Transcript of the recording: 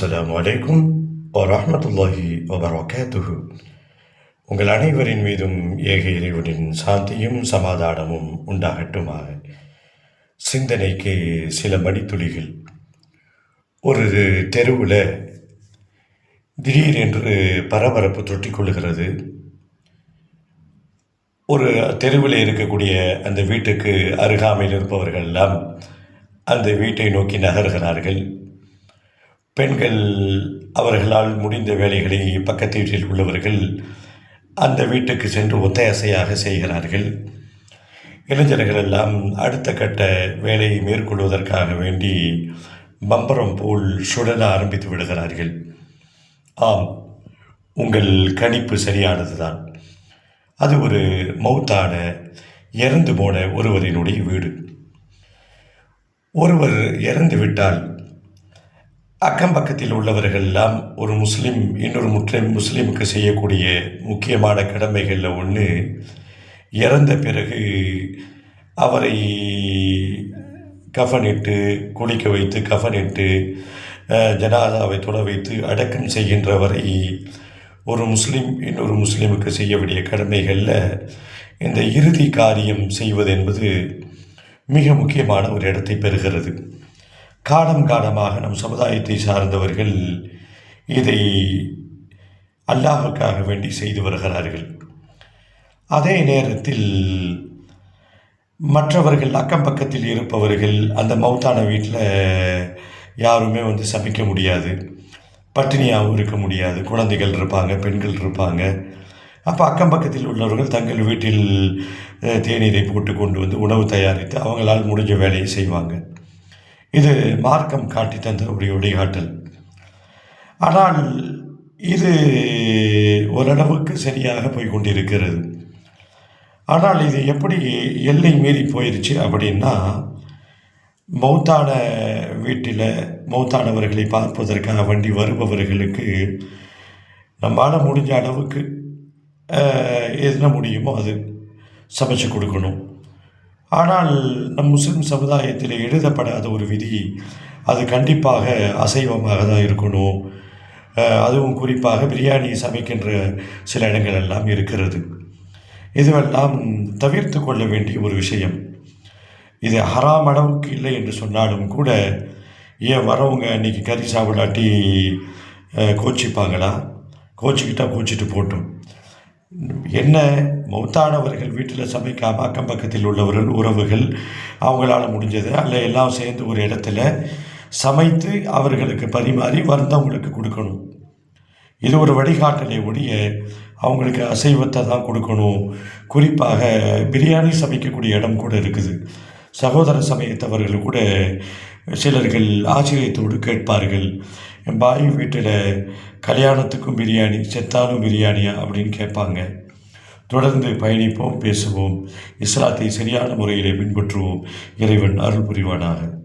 அஸ்லாம் வலைக்கும் வரமத்துல்லாஹி வபரகாத்துஹு உங்கள் அனைவரின் மீதும் ஏக இறைவனின் சாந்தியும் சமாதானமும் உண்டாகட்டுமாக சிந்தனைக்கு சில மணித்துளிகள். ஒரு தெருவில் திடீரென்று பரபரப்பு தொட்டிக்கொள்கிறது ஒரு தெருவில் இருக்கக்கூடிய அந்த வீட்டுக்கு அருகாமையில் இருப்பவர்கள் எல்லாம் அந்த வீட்டை நோக்கி நகர்கிறார்கள். பெண்கள் அவர்களால் முடிந்த வேலைகளை பக்கத்து வீட்டில் உள்ளவர்கள் அந்த வீட்டுக்கு சென்று ஒத்தையசையாக செய்கிறார்கள். இளைஞர்கள் எல்லாம் அடுத்த கட்ட வேலையை மேற்கொள்வதற்காக வேண்டி பம்பரம் போல் சுழல ஆரம்பித்து விடுகிறார்கள். ஆம் உங்கள் கணிப்பு சரியானதுதான். அது ஒரு மௌத்தான இறந்து போன ஒருவரினுடைய வீடு. ஒருவர் இறந்து விட்டால் அக்கம் பக்கத்தில் உள்ளவர்கள் எல்லாம் ஒரு முஸ்லீம் இன்னொரு முஸ்லிம் முஸ்லீமுக்கு செய்யக்கூடிய முக்கியமான கடமைகளில் ஒன்று இறந்த பிறகு அவரை கஃனிட்டு குளிக்க வைத்து கஃனிட்டு ஜனாதாவை தொட வைத்து அடக்கம் செய்கின்ற வரை ஒரு முஸ்லீம் இன்னொரு முஸ்லீமுக்கு செய்ய வேண்டிய கடமைகளில் இந்த இறுதி காரியம் செய்வது என்பது மிக முக்கியமான ஒரு இடத்தை பெறுகிறது. காலம் காலமாக நம் சமுதாயத்தை சார்ந்தவர்கள் இதை அல்லாஹுக்காக வேண்டி செய்து வருகிறார்கள். அதே நேரத்தில் மற்றவர்கள் அக்கம் பக்கத்தில் இருப்பவர்கள் அந்த மௌத்தான வீட்டில் யாருமே வந்து சமைக்க முடியாது. பட்டினியாகவும் இருக்க முடியாது. குழந்தைகள் இருப்பாங்க பெண்கள் இருப்பாங்க. அப்போ அக்கம் பக்கத்தில் உள்ளவர்கள் தங்கள் வீட்டில் தேநீரை போட்டு கொண்டு வந்து உணவு தயாரித்து அவங்களால் முடிஞ்ச வேலையை செய்வாங்க. இது மார்க்கம் காட்டி தந்த ஒரு வழிகாட்டல். ஆனால் இது ஓரளவுக்கு சரியாக போய் கொண்டிருக்கிறது ஆனால் இது எப்படி எல்லை மீறி போயிடுச்சு அப்படின்னா மௌத்தான வீட்டில் மௌத்தானவர்களை பார்ப்பதற்காக வண்டி வருபவர்களுக்கு நம்மளால் முடிஞ்ச அளவுக்கு என்ன முடியுமோ அது சமைச்சு கொடுக்கணும். ஆனால் நம் முஸ்லிம் சமுதாயத்தில் எழுதப்படாத ஒரு விதி அது கண்டிப்பாக அசைவமாக தான் இருக்கணும். அதுவும் குறிப்பாக பிரியாணி சமைக்கின்ற சில இடங்கள் எல்லாம் இருக்கிறது. இதுவெல்லாம் தவிர்த்து கொள்ள வேண்டிய ஒரு விஷயம். இது ஹராம் அளவுக்கு இல்லை என்று சொன்னாலும் கூட ஏன் வரவங்க இன்றைக்கி கறி சாப்பிடாட்டி கோச்சிப்பாங்களா? கோச்சிக்கிட்டால் கோச்சிட்டு போட்டோம். என்ன மௌத்தானவர்கள் வீட்டில் சமைக்காமல் அக்கம் பக்கத்தில் உள்ளவர்கள் உறவுகள் அவங்களால முடிஞ்சது. அல்ல எல்லாம் சேர்ந்து ஒரு இடத்துல சமைத்து அவர்களுக்கு பரிமாறி வந்தவங்களுக்கு கொடுக்கணும். இது ஒரு வழிகாட்டலை ஒழிய அவங்களுக்கு அசைவத்தை தான் கொடுக்கணும். குறிப்பாக பிரியாணி சமைக்கக்கூடிய இடம் கூட இருக்குது. சகோதர சமயத்தவர்கள் கூட சிலர்கள் ஆச்சரியத்தோடு கேட்பார்கள். என் பாய் வீட்டில் கல்யாணத்துக்கும் பிரியாணி செத்தாலும் பிரியாணியா? அப்படின்னு கேட்பாங்க. தொடர்ந்து பயணிப்போம் பேசுவோம். இஸ்லாத்தை சரியான முறையில் பின்பற்றுவோம். இறைவன் அருள் புரிவானாக.